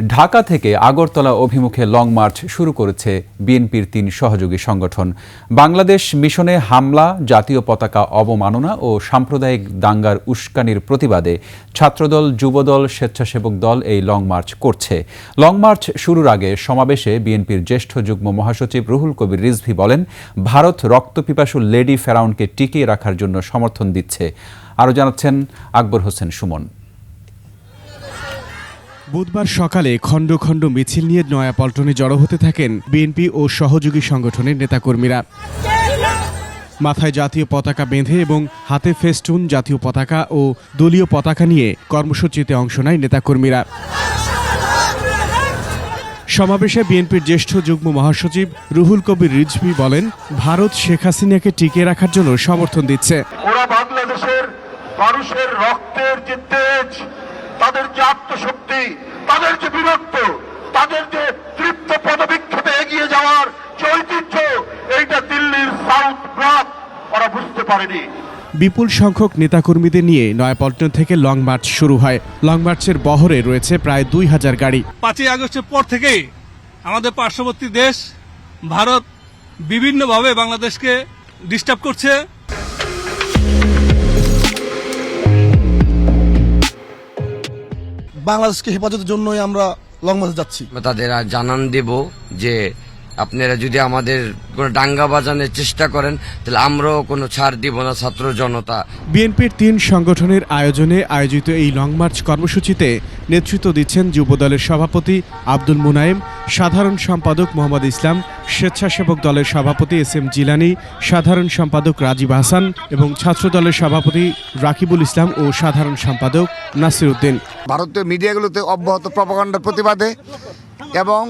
ঢাকা থেকে আগরতলা অভিমুখে long March শুরু করেছে বিএনপির তিন সহযোগী সংগঠন। বাংলাদেশ মিশনে হামলা, জাতীয় পতাকা অবমাননা ও সাম্প্রদায়িক দাঙ্গার উস্কানির প্রতিবাদে ছাত্রদল, যুবদল, স্বেচ্ছাসেবক দল এই লং মার্চ করছে। লং মার্চ শুরুর আগে সমাবেশে বিএনপির জ্যেষ্ঠ যুগ্ম মহাসচিব রুহুল কবির রিজভি বলেন, ভারত রক্তপিপাসু লেডি ফেরাউনকে টিকিয়ে রাখার জন্য সমর্থন দিচ্ছে। আরও জানাচ্ছেন আকবর হোসেন সুমন। বুধবার সকালে খণ্ড খণ্ড মিছিল নিয়ে নয়াপল্টনে জড়ো হতে থাকেন বিএনপি ও সহযোগী সংগঠনের নেতাকর্মীরা। মাথায় জাতীয় পতাকা বেঁধে এবং হাতে ফেস্টুন, জাতীয় পতাকা ও দলীয় পতাকা নিয়ে কর্মসূচিতে অংশ নেয় নেতাকর্মীরা। সমাবেশে বিএনপির জ্যেষ্ঠ যুগ্ম মহাসচিব রুহুল কবির রিজভি বলেন, ভারত শেখ হাসিনাকে টিকিয়ে রাখার জন্য সমর্থন দিচ্ছে। ওরা বাংলাদেশের মানুষের রক্তের যে তেজ তাদের যে আত্মশক্তি তাদের যে বীরত্ব তাদের যে তৃপ্ত পদবিক্ষেপে এগিয়ে যাওয়ার যে ঐতিহ্য এইটা দিল্লির সাউথ ব্লক ওরা বুঝতে পারেনি। বিপুল সংখ্যক নেতাকর্মীদের নিয়ে নয়াপল্টন থেকে লং মার্চ শুরু হয়। লং মার্চের বহরে রয়েছে প্রায় দুই হাজার গাড়ি। পাঁচই আগস্টের পর থেকেই আমাদের পার্শ্ববর্তী দেশ ভারত বিভিন্নভাবে বাংলাদেশকে ডিস্টার্ব করছে। বাংলাদেশকে হেফাজতের জন্যই আমরা লং মার্চে যাচ্ছি। তাদের জানান দেব যে আপনারা যদি আমাদের কোনো ডাঙ্গা বাজানোর চেষ্টা করেন তাহলে আমরাও কোনো ছাড় দিব না ছাত্র জনতা। বিএনপির তিন সংগঠনের আয়োজনে আয়োজিত এই লং মার্চ কর্মসূচিতে নেতৃত্ব দিচ্ছেন যুবদলের সভাপতি আব্দুল মুনায়েম সাধারণ সম্পাদক মোহাম্মদ ইসলাম স্বেচ্ছাসেবক দলের সভাপতি এস এম জিলানি সাধারণ সম্পাদক রাজীব হাসান এবং ছাত্রদলের সভাপতি রাকিবুল ইসলাম ও সাধারণ সম্পাদক নাসির উদ্দিন। ভারতীয় মিডিয়াগুলোতে অব্যাহত প্রপাগান্ডার প্রতিবাদে এবং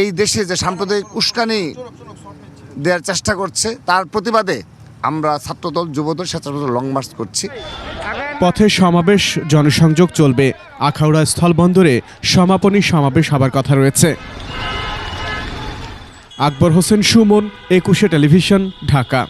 এই দেশে যে সাম্প্রদায়িক উস্কানি দেওয়ার চেষ্টা করছে, তার প্রতিবাদে আমরা ছাত্রদল, যুবদল স্বেচ্ছাসেবক লং মার্চ করছি। পথে সমাবেশ, জনসংযোগ চলবে। আখাউড়া স্থলবন্দরে সমাপনী সমাবেশ হবার কথা রয়েছে। আকবর হোসেন সুমন, একুশে টেলিভিশন, ঢাকা।